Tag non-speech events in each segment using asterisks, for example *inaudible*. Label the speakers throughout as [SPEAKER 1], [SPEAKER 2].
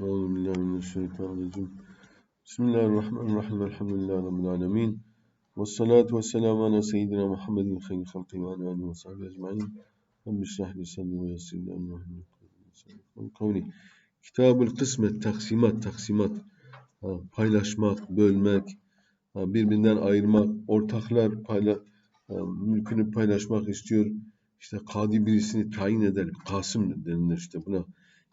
[SPEAKER 1] Euzu billahi mineşşeytanirracim. Bismillahirrahmanirrahim. Elhamdülillahi rabbil alamin. Ves salatu vesselamu ala seyyidina Muhammedin hayri halqi ve ala alihi ve sahbihi ecmaîn. Rabbi şrah li sadri ve yessir li emri. Kavli. Kitabul kısmet, taksimat, taksimat. Paylaşmak, bölmek, birbirinden ayırmak, ortaklar payla, mülkünü paylaşmak istiyor. İşte kadi birisini tayin eder. Kasım denilir işte buna.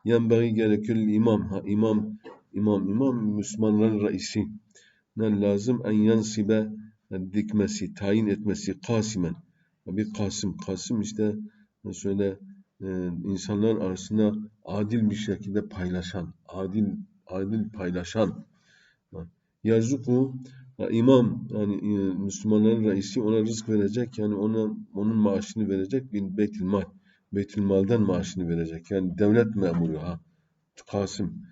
[SPEAKER 1] Yenbeği gerekir imam. Ha, imam, imam, imam Müslümanların reisi. Ne lazım? En yansibe dikmesi, tayin etmesi, kasimen. Bir kasım. Kasım işte şöyle e, insanlar arasında adil bir şekilde paylaşan, adil adil paylaşan. Yerzuku imam yani e, Müslümanların reisi ona rızk verecek yani ona onun maaşını verecek bin beytül mal. Beytül maldan maaşını verecek. Yani devlet memuru ha. Kasım.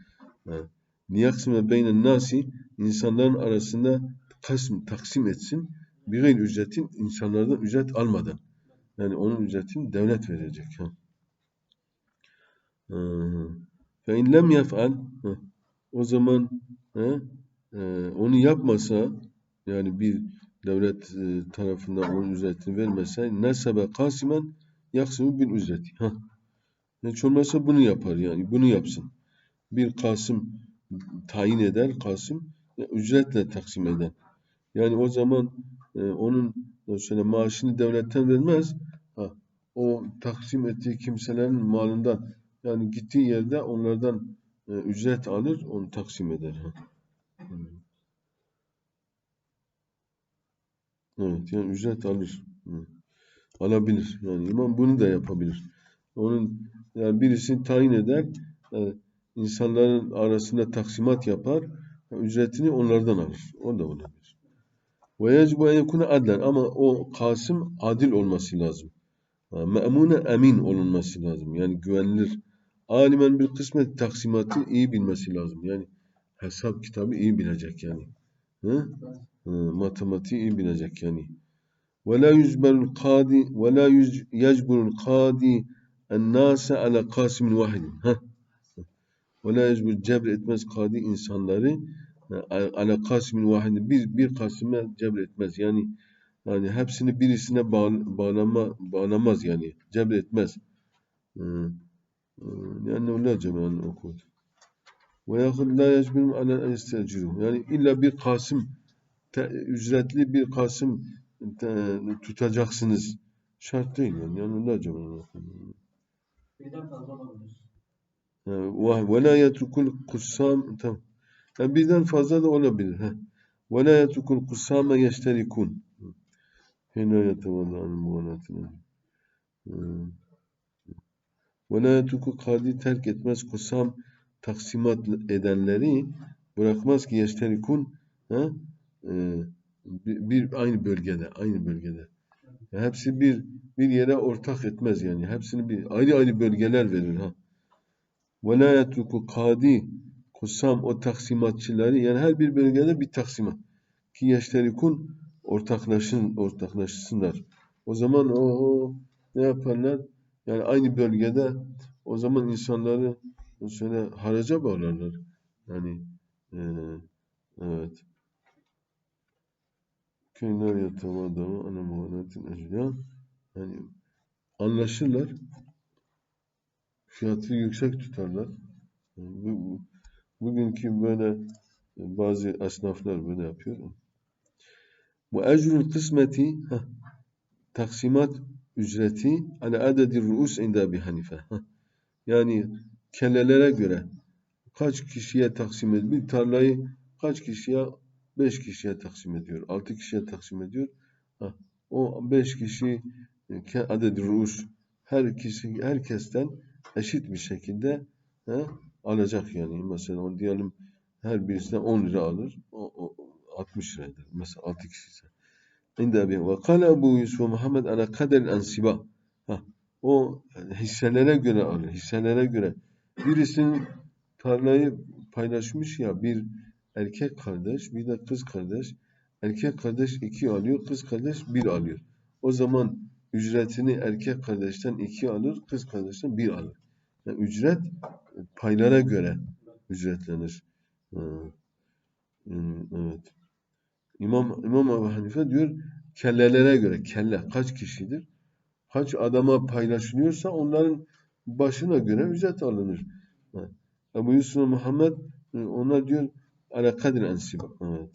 [SPEAKER 1] Niyaksime beynen nasi insanların arasında kasım taksim etsin. Bir gayr ücretin insanlardan ücret almadan. Yani onun ücretini devlet verecek. Ha. Fe in lem yef'al o zaman he, e, onu yapmasa yani bir devlet e, tarafından onun ücretini vermese nesebe kasimen yaksımı bin ücreti. Ha. Hiç olmazsa bunu yapar yani bunu yapsın. Bir kasım tayin eder kasım ücretle taksim eder. Yani o zaman e, onun şöyle maaşını devletten vermez. Ha, o taksim ettiği kimselerin malından yani gittiği yerde onlardan e, ücret alır, onu taksim eder. Ha. Evet, yani ücret alır. Hı. Alabilir. Yani imam bunu da yapabilir. Onun yani birisini tayin eder, yani insanların arasında taksimat yapar, ücretini onlardan alır. O da olabilir. Ve yecibu en yekune adlen ama o kasım adil olması lazım. Me'mune emin olunması lazım. Yani güvenilir. Alimen bir kısmet taksimatı iyi bilmesi lazım. Yani hesap kitabı iyi bilecek yani. Hı? Hı, matematiği iyi bilecek yani. Ve la yüzberul kadi ve la yecburul kadi ennâse ala kasimin vahidin. Ha? Ve la yecbur cebr etmez kadi insanları ala kasimin vahidin. Bir, bir kasime cebr etmez. Yani yani hepsini birisine bağ, bağlama, bağlamaz yani. Cebr etmez. Yani öyle cemal okut. Ve yahud la yecbirun ala esteciru. Yani illa bir kasım te, ücretli bir kasım tutacaksınız. Şart değil yani. Yani öyle cemal
[SPEAKER 2] Birden fazla olabilir.
[SPEAKER 1] Ve la yetrukul kussam tamam. Yani birden fazla da olabilir. Ha. Ve la yetrukul kussame yeşterikun. Hina yetevallâ'nın muğalatına. Ve la yetuku kadi terk etmez kusam taksimat edenleri bırakmaz ki yeşterikun ha? Ee, bir, bir aynı bölgede aynı bölgede. Yani hepsi bir bir yere ortak etmez yani. Hepsini bir ayrı ayrı bölgeler verir ha. Ve kadi kusam o taksimatçıları yani her bir bölgede bir taksimat ki yeşterikun ortaklaşın ortaklaşsınlar. O zaman o, o ne yaparlar? Yani aynı bölgede o zaman insanları şöyle haraca bağlarlar. Yani e, evet. Köyler yatama adamı ana muhanetin ecda. Yani anlaşırlar. Fiyatı yüksek tutarlar. Yani bu, bu, bugünkü böyle bazı esnaflar böyle yapıyor. Bu ecrül kısmeti heh, taksimat ücreti ala adedi ruus inde Ebi Hanife. Yani kellelere göre kaç kişiye taksim ediyor? Bir tarlayı kaç kişiye? Beş kişiye taksim ediyor. Altı kişiye taksim ediyor. Ha, o beş kişi adedi ruus her kişi herkesten eşit bir şekilde he, alacak yani. Mesela diyelim her birisinden 10 lira alır. O, o 60 lira eder. Mesela 6 kişi ise. İnde abi ve kâle Ebu Yusuf Muhammed ala kader ensiba. Ha, o hisselere göre alır. Hisselere göre. Birisinin tarlayı paylaşmış ya bir erkek kardeş bir de kız kardeş. Erkek kardeş iki alıyor, kız kardeş bir alıyor. O zaman ücretini erkek kardeşten iki alır, kız kardeşten bir alır. Yani ücret paylara göre ücretlenir. Yani, evet. İmam İmam Ebu Hanife diyor kellelere göre kelle kaç kişidir? Kaç adama paylaşılıyorsa onların başına göre ücret alınır. Ha. Ebu Yusuf Muhammed e, onlar diyor Ala kadri ensiba. Evet.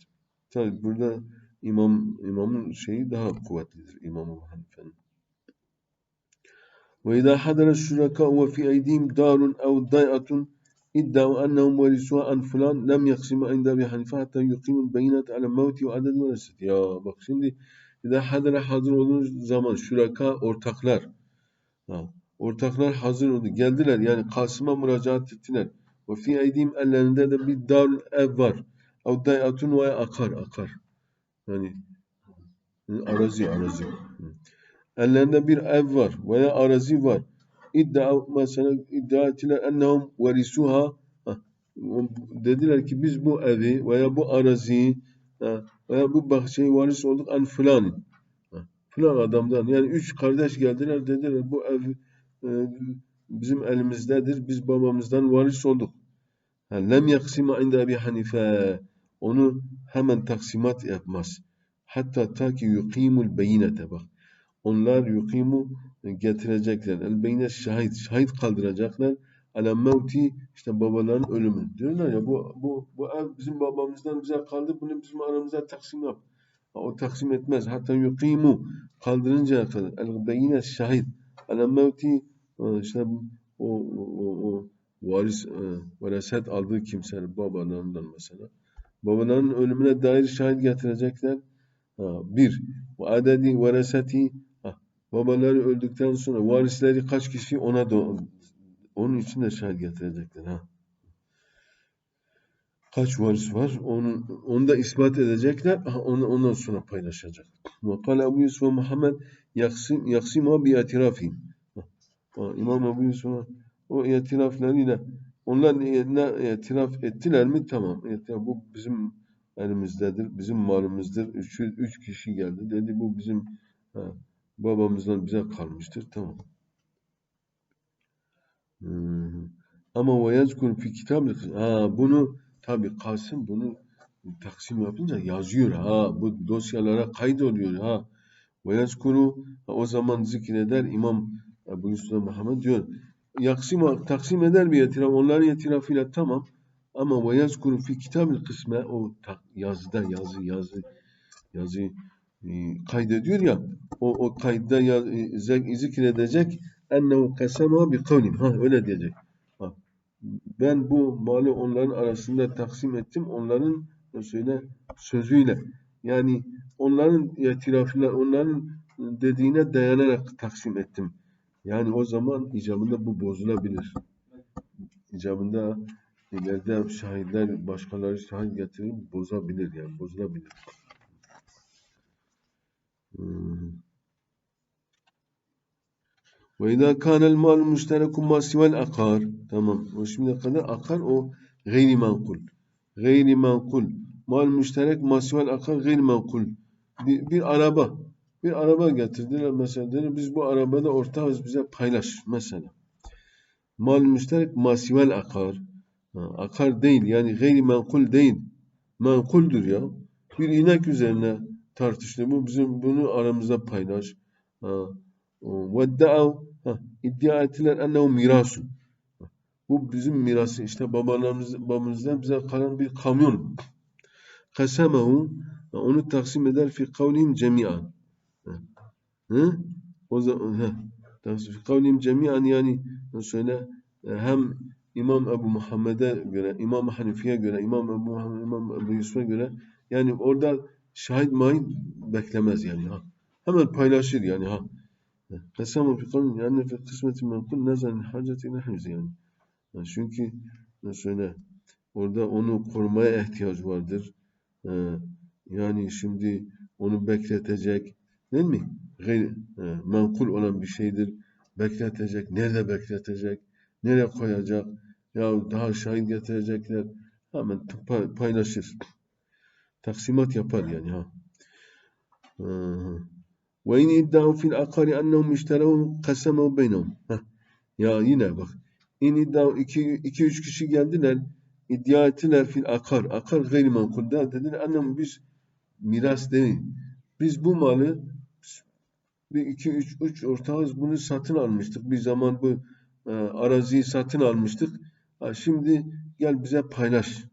[SPEAKER 1] Tabi burada imam imamın şeyi daha kuvvetlidir. İmam-ı Hanife'nin. Ve idâ hadara şuraka ve fi eydihim darun ev day'atun iddia annahum varisuha an fulan lem yaksima inda bi hanife hatta yukimun beyinat ala mevti ve aded ve nesit. Ya bak şimdi idâ hadara hazır olduğunuz zaman şuraka ortaklar. Ha. Ortaklar hazır oldu. Geldiler yani Kasım'a müracaat ettiler. Ve fi eydim ellerinde de bir dar ev var. Ev dayatun ve akar akar. Yani arazi arazi. Ellerinde bir ev var veya arazi var. İddia mesela iddia ettiler ennehum verisuha Ha, dediler ki biz bu evi veya bu araziyi veya bu bahçeyi varis olduk an filan filan adamdan yani üç kardeş geldiler dediler bu ev e, bizim elimizdedir biz babamızdan varis olduk. Ha, Lem yaksima inde Ebi Hanife onu hemen taksimat yapmaz. Hatta ta ki yukimul beyinete bak. Onlar yukimu getirecekler. El beyne şahit. Şahit kaldıracaklar. Ala mevti işte babaların ölümü. Diyorlar ya bu bu bu ev bizim babamızdan bize kaldı. Bunu bizim aramızda taksim yap. O taksim etmez. Hatta yukimu kaldırıncaya kadar. El beyne şahit. Ala mevti işte o, o, o, o varis e, veraset aldığı kimsenin babalarından mesela. Babaların ölümüne dair şahit getirecekler. Ha, bir. Ve adedi vereseti ha, babaları öldükten sonra varisleri kaç kişi ona da onun için de şahit getirecekler. Ha. Kaç varis var? Onu, onu da ispat edecekler. Ha, onu, ondan sonra paylaşacak. Ve Ebu Yusuf Muhammed yaksim, yaksima bi ha, İmam Ebu Yusuf o itiraflarıyla onlar ne, itiraf ettiler mi? Tamam. İtiraf, bu bizim elimizdedir, bizim malımızdır. Üç, üç kişi geldi. Dedi bu bizim ha, babamızdan bize kalmıştır. Tamam. Hmm. Ama ve yazkur fi kitab ha bunu tabi Kasım bunu taksim yapınca yazıyor ha bu dosyalara kaydoluyor ha ve yazkuru o zaman zikreder İmam Ebu Yusuf Muhammed diyor yaksima taksim eder bir itiraf onların itirafıyla tamam. Ama ve yazkuru fi kitabil kısme o yazıda yazı yazı yazı e, kaydediyor ya o o kayda yaz, e, zikredecek ennehu kasema bi kavlim ha öyle diyecek. Ha ben bu malı onların arasında taksim ettim onların söyle sözüyle. Yani onların itirafıyla onların dediğine dayanarak taksim ettim yani o zaman icabında bu bozulabilir icabında ileride şahitler başkaları şahit getirip bozabilir yani bozulabilir. Hmm. Ve izâ kânel mal müşterekum mâ akar. Tamam. O şimdiye kadar akar o gayri menkul. Gayri menkul. Mal müşterek mâ akar gayri menkul. Bir, bir araba. Bir araba getirdiler mesela. Dedi, biz bu arabada ortağız bize paylaş mesela. Mal müşterek mâ sivel akar. Ha, akar değil yani gayri menkul değil. Menkuldür ya. Bir inek üzerine tartıştı. Bu bizim bunu aramızda paylaş. Vedda'av iddia ettiler ennehu mirasun. Bu bizim mirası işte babalarımız babamızdan bize kalan bir kamyon. Kasemehu onu taksim eder fi kavlihim cemiyan. Hı? O zaman fi kavlihim cemiyan yani söyle hem İmam Ebu Muhammed'e göre, İmam Hanifi'ye göre, İmam Ebu Muhammed, İmam Ebu Yusuf'a göre yani orada şahit main beklemez yani ha. Hemen paylaşır yani ha. Kasama fi kavmin yani fi kısmeti menkul nezen hacet ile hifz yani. Çünkü söyle orada onu korumaya ihtiyaç vardır. Ee, yani şimdi onu bekletecek değil mi? Gayri, e, menkul olan bir şeydir. Bekletecek. Nerede bekletecek? Nereye koyacak? Ya daha şahit getirecekler. Hemen pa- paylaşır. Taksimat yapar yani ha. Ve in iddiahu fil akari ennehum işterehu kasemehu beynehum. Ya yine bak. İn iddia iki, iki üç kişi geldiler. iddia ettiler fil akar. Akar gayrimenkul da dediler annem biz miras değil. Biz bu malı bir iki üç üç ortağız bunu satın almıştık. Bir zaman bu e, araziyi satın almıştık. Ha, şimdi gel bize paylaş.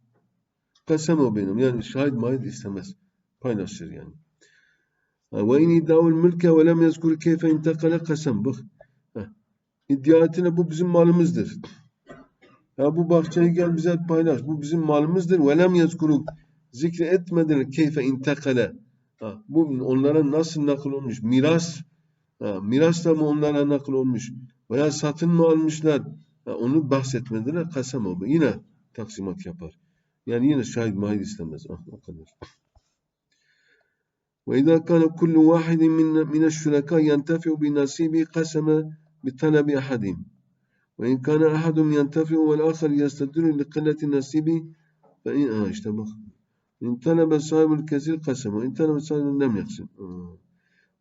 [SPEAKER 1] Kasem o benim. Yani şahit mahit istemez. Paylaşır yani. Ve in iddia'ul mülke ve lem yazkur keyfe intekale kasem. Bak. Ha. İddia ettiğine bu bizim malımızdır. Ya bu bahçeyi gel bize paylaş. Bu bizim malımızdır. Ve lem yazkuru zikri etmediler keyfe intekale. Ha, bu onlara nasıl nakıl olmuş? Miras. Ha, miras da mı onlara nakıl olmuş? Veya satın mı almışlar? Ha, onu bahsetmediler. Kasem o. Yine taksimat yapar. Yani yine şahit mahir istemez. Ah, o kadar. وإذا كان كل واحد من من الشركاء ينتفع بنصيبه قسم بطلب أحدهم وإن كان أحدهم ينتفع والآخر يستدر لقلة نصيبه فإن آه işte İntelebe sahibül kesir kasımı. İntelebe sahibül nem yaksın.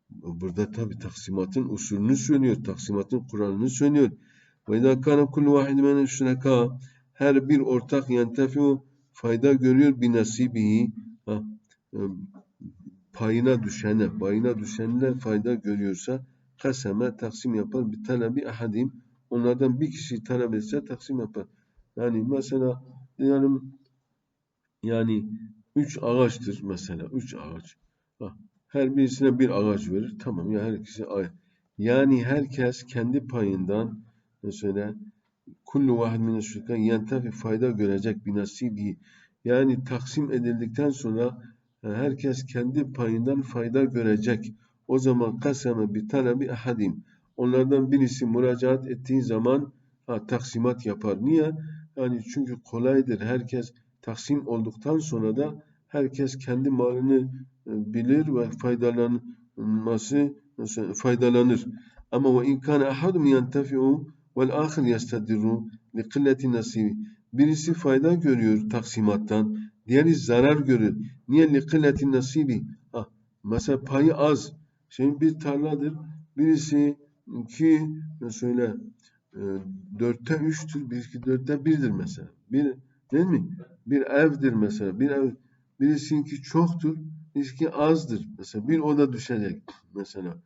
[SPEAKER 1] Burada tabi taksimatın usulünü söylüyor. Taksimatın kuralını söylüyor. Ve idâ kâne kullu vahid menen. Her bir ortak yentefiu fayda görüyor bir nasibihi. E, payına düşene, payına düşenle fayda görüyorsa kaseme taksim yapar. Bir talebi ahadim. Onlardan bir kişi talep etse taksim yapar. Yani mesela diyelim yani üç ağaçtır mesela üç ağaç. Ha, her birisine bir ağaç verir. Tamam ya herkese. Yani herkes kendi payından mesela kullu vahid min şirka yentefi fayda görecek bir nasibi. Yani taksim edildikten sonra e, herkes kendi payından fayda görecek. O zaman kaseme bir talebi ahadim. Onlardan birisi müracaat ettiği zaman ha, taksimat yapar. Niye? Yani çünkü kolaydır. Herkes taksim olduktan sonra da herkes kendi malını e, bilir ve faydalanması faydalanır. Ama ve inkâne ahadum yentefi'u vel ahir yestedirru li kılleti nasibi. Birisi fayda görüyor taksimattan, diğeri zarar görür. Niye li kılleti nasibi? Ha, mesela payı az. Şimdi bir tarladır. Birisi ki söyle e, dörtte üçtür, birisi dörtte birdir mesela. Bir değil mi? Bir evdir mesela. Bir ev birisinki çoktur, birisi azdır. Mesela bir oda düşecek mesela.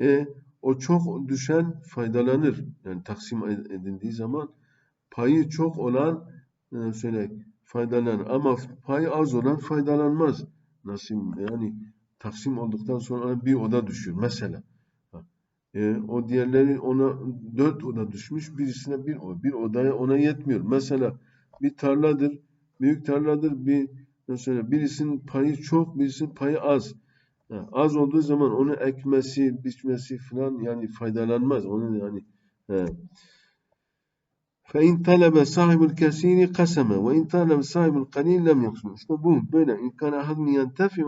[SPEAKER 1] E o çok düşen faydalanır. Yani taksim edildiği zaman payı çok olan e, söyle faydalanır ama payı az olan faydalanmaz. Nasıl yani taksim olduktan sonra bir oda düşüyor mesela. E, o diğerleri ona dört oda düşmüş, birisine bir. Bir odaya ona yetmiyor. Mesela bir tarladır, büyük tarladır, bir mesela birisinin payı çok, birisinin payı az. Ha, az olduğu zaman onu ekmesi, biçmesi falan yani faydalanmaz. Onun yani he. فَاِنْ طَلَبَ صَاحِبُ الْكَسِيرِ قَسَمَ وَاِنْ طَلَبَ صَاحِبُ الْقَلِيلِ لَمْ يَقْسُمُ İşte bu böyle. اِنْ كَانَ اَحَدٌ يَنْتَفِعُ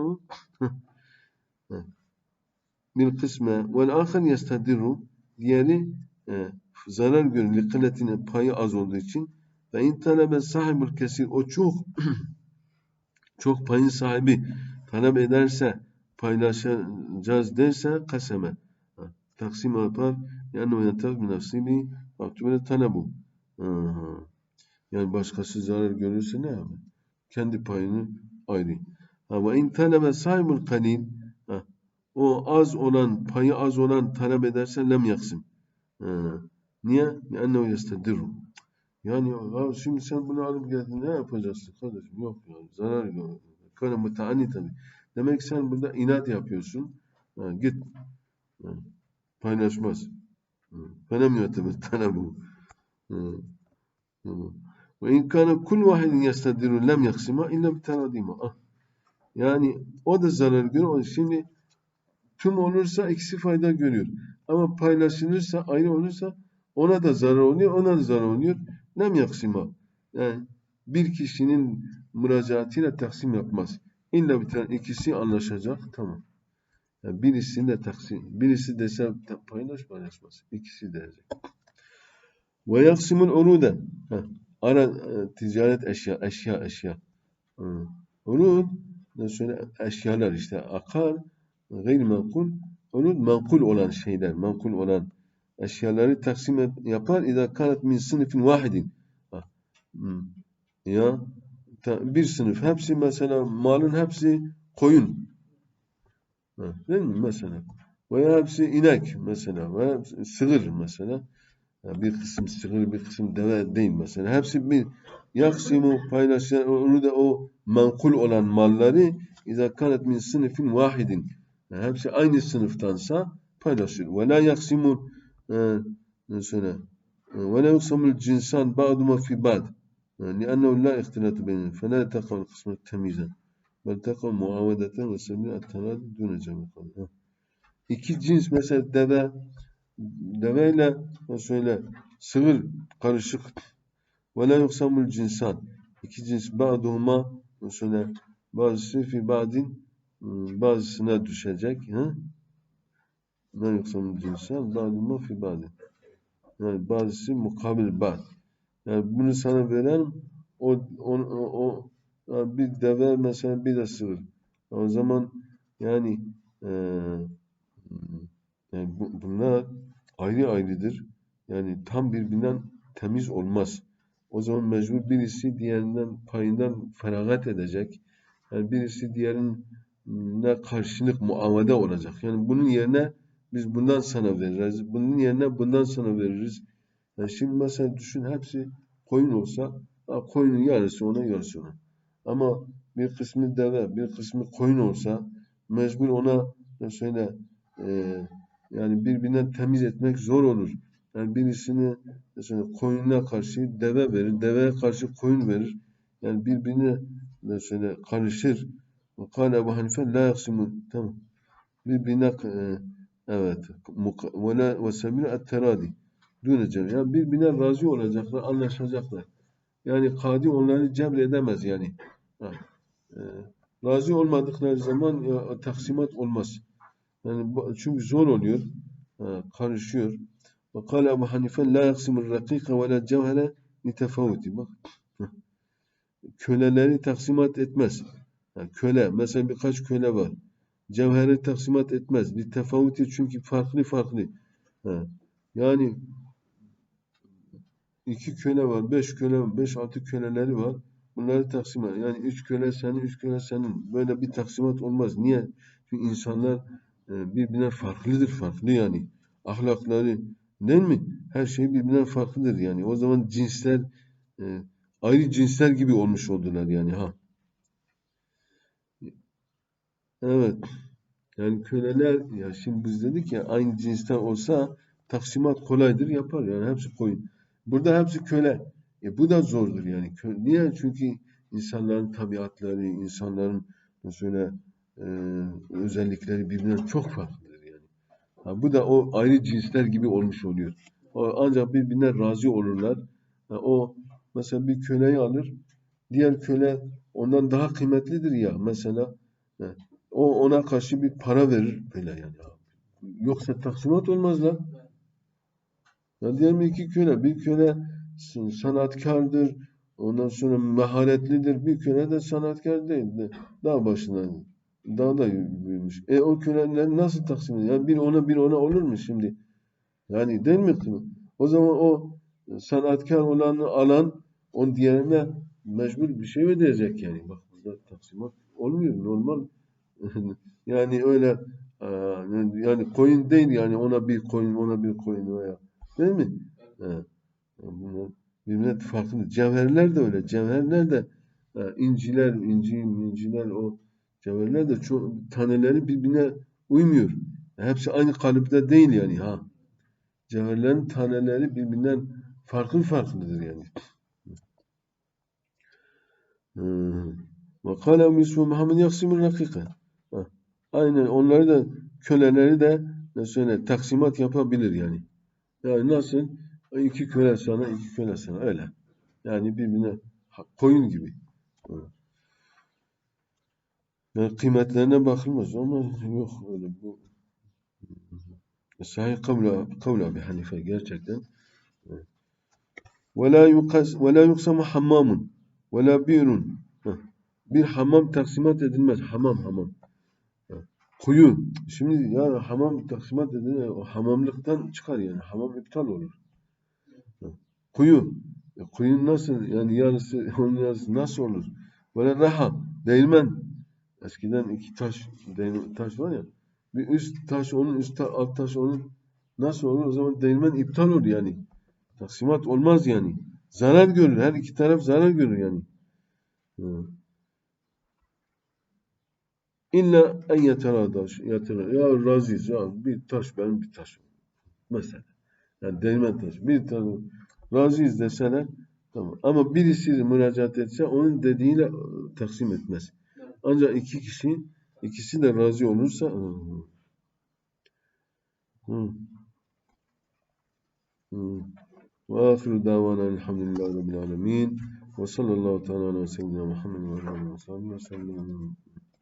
[SPEAKER 1] بِالْقِسْمَ وَالْآخَرْ يَسْتَدِرُّ Diğeri e, zarar görür. Likilletine payı az olduğu için. وَاِنْ طَلَبَ صَاحِبُ الْكَسِيرِ O çok *clears throat* çok payın sahibi talep ederse paylaşacağız derse kaseme. Taksim yapar. Yani yatar bir nefsini aktübele talebu. Yani başkası zarar görürse ne yapar? Kendi payını ayrı. Ha ve in talebe sahibul kalil o az olan, payı az olan talep ederse lem yaksim. Ha. Niye? o yestedirru. Yani ya şimdi sen bunu alıp geldin ne yapacaksın kardeşim? Yok yani zarar görür. Kana müteanni tabi. Demek sen burada inat yapıyorsun. Ha, git. Ha, paylaşmaz. Fenem yönetemez. Tane bu. Ve in kana kul vahidin yestediru lem yaksima illa bitaradima. Ah. Yani o da zarar görüyor. Şimdi tüm olursa ikisi fayda görüyor. Ama paylaşılırsa ayrı olursa ona da zarar oluyor, ona da zarar oluyor. Lem yaksima. Yani bir kişinin müracaatıyla taksim yapmaz. İlla bir tane ikisi anlaşacak. Tamam. Yani birisini de taksim, birisi dese paylaş paylaşmaz. İkisi diyecek. Ve yaksimul urude. Ara e, ticaret eşya, eşya, eşya. Urud, şöyle eşyalar işte akar, gayri menkul, urud menkul olan şeyler, menkul olan eşyaları taksim yapar. İza kanet min sınıfin vahidin. Ya ta- bir sınıf hepsi mesela malın hepsi koyun. Değil mi mesela? Veya hepsi inek mesela veya sığır mesela. Ya bir kısım sığır, bir kısım deve değil mesela. Hepsi bir yaksimu paylaşır. Onu da o menkul olan malları İza kanet min sınıfin vahidin. Yani hepsi aynı sınıftansa paylaşır. Ve la yaksimun e, mesela ve la yuksamul cinsan ba'duma fi ba'd. لأنه لا اختلاط بينهم فلا تقع القسمة تمييزا بل تقع معاودة وسبيل التراضي دون جمع القول. İki cins mesela deve deveyle şöyle sığır karışık ve la yuksamul cinsan iki cins ba'duhuma şöyle bazısı fi ba'din ıı, bazısına düşecek ha? La yuksamul cinsan ba'duhuma fi ba'din yani bazısı mukabil ba'd yani bunu sana veren o, o, o, yani bir deve mesela bir de sığır o zaman yani eee yani bu, bunlar ayrı ayrıdır. Yani tam birbirinden temiz olmaz. O zaman mecbur birisi diğerinden payından feragat edecek. Yani birisi diğerine karşılık muavede olacak. Yani bunun yerine biz bundan sana veririz. Bunun yerine bundan sana veririz. Yani şimdi mesela düşün hepsi koyun olsa koyunun yarısı ona yarısı ona. Ama bir kısmı deve, bir kısmı koyun olsa mecbur ona şöyle eee yani birbirinden temiz etmek zor olur. Yani birisini mesela koyuna karşı deve verir, deveye karşı koyun verir. Yani birbirine mesela karışır. Kâle Ebu Hanife la yaksimun. Tamam. Birbirine e, evet. Ve ve sebil et-teradi. Dûne cem. Yani birbirine razı olacaklar, anlaşacaklar. Yani kadi onları cebredemez yani. Ha. E, razı olmadıkları zaman ya, taksimat olmaz. Yani çünkü zor oluyor. Ha, karışıyor. Ve kâle Ebu Hanife la yaksimur rakîke ve la cevhere litefavüti. Bak. Köleleri taksimat etmez. Ha, köle. Mesela birkaç köle var. Cevheri taksimat etmez. Litefavüti çünkü farklı farklı. Ha. Yani iki köle var, beş köle var, beş altı köleleri var. Bunları taksimat. Yani üç köle senin, üç köle senin. Böyle bir taksimat olmaz. Niye? Çünkü insanlar e, birbirinden farklıdır, farklı yani. Ahlakları değil mi? Her şey birbirinden farklıdır yani. O zaman cinsler e, ayrı cinsler gibi olmuş oldular yani ha. Evet. Yani köleler ya şimdi biz dedik ya aynı cinsten olsa taksimat kolaydır yapar yani hepsi koyun. Burada hepsi köle. E bu da zordur yani. Niye? Çünkü insanların tabiatları, insanların mesela e, özellikleri birbirinden çok farklıdır yani. Ha, bu da o ayrı cinsler gibi olmuş oluyor. O, ancak birbirine razı olurlar. Ha, o mesela bir köleyi alır, diğer köle ondan daha kıymetlidir ya mesela. ha, o ona karşı bir para verir böyle yani. Yoksa taksimat olmaz lan. Ya diyelim iki köle, bir köle sanatkardır, ondan sonra maharetlidir, bir köle de sanatkar değil de dağ başında, dağda büyümüş. E o köleler nasıl taksim ediyor? Yani bir ona bir ona olur mu şimdi? Yani değil mi? O zaman o sanatkar olanı alan onun diğerine mecbur bir şey ödeyecek yani. Bak burada taksimat olmuyor normal. *laughs* yani öyle e, yani koyun değil yani ona bir koyun ona bir koyun veya değil mi? He. Bunlar birbirine farklı. Cevherler de öyle. Cevherler de e, inciler, inci, inciler o cevherler de çok taneleri birbirine uymuyor. Hepsi aynı kalıpta değil yani ha. Cevherlerin taneleri birbirinden farklı farklıdır yani. Ve kâle Yusuf Muhammed yaksimur rakike. Aynen onları da köleleri de mesela taksimat yapabilir yani. Yani nasıl? İki köle sana, iki köle sana öyle. Yani birbirine koyun gibi. Evet. Yani kıymetlerine bakılmaz ama yok öyle bu. Sahih kavla, kavla Ebu Hanife gerçekten. La yuksamu hammamun ve la birun. Heh. Bir hamam taksimat edilmez. Hamam hamam. Heh. Kuyu. Şimdi ya hamam taksimat edilir. O hamamlıktan çıkar yani. Hamam iptal olur. Kuyu. E, kuyun nasıl yani yarısı *laughs* onun yarısı nasıl olur? Böyle raha değirmen eskiden iki taş değirmen, taş var ya bir üst taş onun üst ta- alt taş onun nasıl olur? O zaman değirmen iptal olur yani. Taksimat olmaz yani. Zarar görür. Her iki taraf zarar görür yani. Hı. İlla en yeteradaş, yeterar. Ya razıyız ya bir taş benim bir taş. Mesela. Yani değirmen taş. Bir tane razıyız deseler tamam. Ama birisi müracaat etse onun dediğiyle e, taksim etmez. Ancak iki kişi ikisi de razı olursa hı. Hı. Hı. Ve ahiru davana elhamdülillahi rabbil alemin. Ve sallallahu teala ala seyyidina Muhammed ve sahbihi ve sellem.